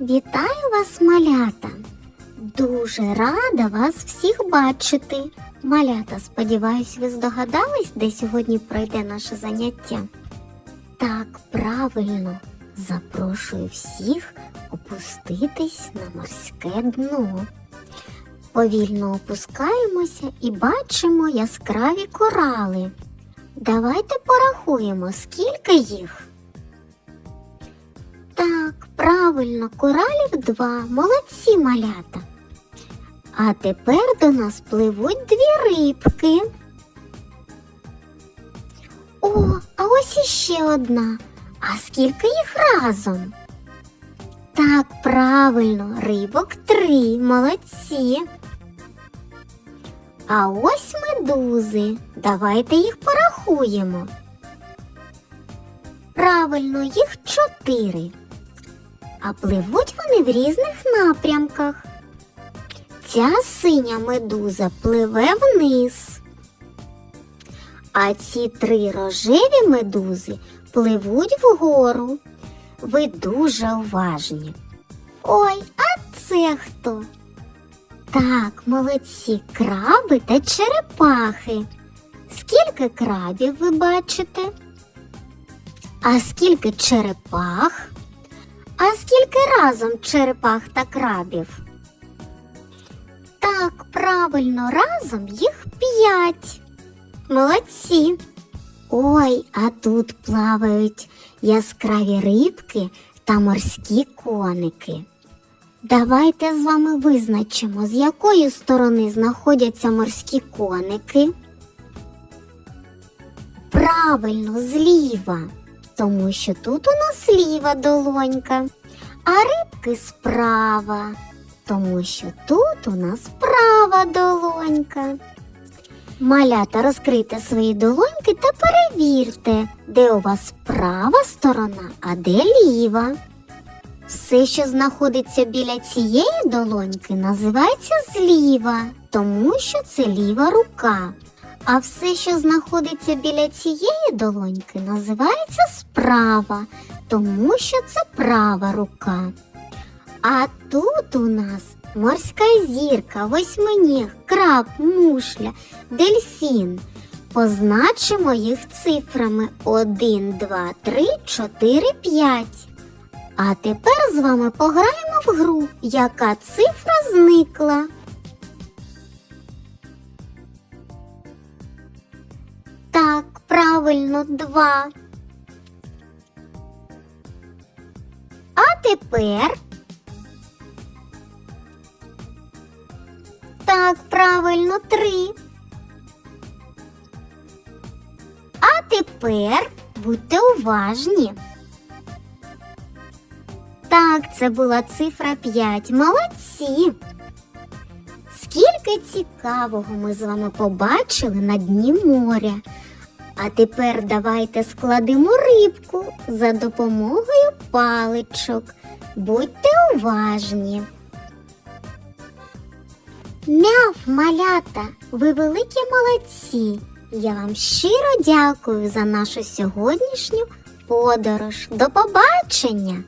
Вітаю вас, малята! Дуже рада вас всіх бачити. Малята, сподіваюсь, ви здогадались, де сьогодні пройде наше заняття? Так, правильно, запрошую всіх опуститись на морське дно. Повільно опускаємося і бачимо яскраві корали. Давайте порахуємо, скільки їх. Так, правильно, коралів два. Молодці малята. А тепер до нас пливуть дві рибки. О, а ось іще одна. А скільки їх разом? Так, правильно, рибок три. Молодці. А ось медузи. Давайте їх порахуємо. Правильно, їх чотири. А пливуть вони в різних напрямках. Ця синя медуза пливе вниз. А ці три рожеві медузи пливуть вгору. Ви дуже уважні. Ой, а це хто? Так, молодці, краби та черепахи. Скільки крабів ви бачите? А скільки черепах? Скільки разом черепах та крабів? Так, правильно, разом їх п'ять. Молодці. Ой, а тут плавають яскраві рибки та морські коники. Давайте з вами визначимо, з якої сторони знаходяться морські коники. Правильно, зліва, тому що тут у нас ліва долонька, а рибки справа, тому що тут у нас права долонька. Малята, розкрийте свої долоньки та перевірте, де у вас права сторона, а де ліва. Все, що знаходиться біля цієї долоньки, називається зліва, тому що це ліва рука. А все, що знаходиться біля цієї долоньки, називається справа, тому що це права рука. А тут у нас морська зірка, восьминіг, краб, мушля, дельфін. Позначимо їх цифрами 1, 2, 3, 4, 5. А тепер з вами пограємо в гру, яка цифра зникла. Так, правильно, 2. Тепер. Так, правильно, три. А тепер будьте уважні. Так, це була цифра 5. Молодці. Скільки цікавого ми з вами побачили на дні моря. А тепер давайте складемо рибку за допомогою паличок. Будьте уважні. Мяв, малята, ви великі молодці. Я вам щиро дякую за нашу сьогоднішню подорож. До побачення!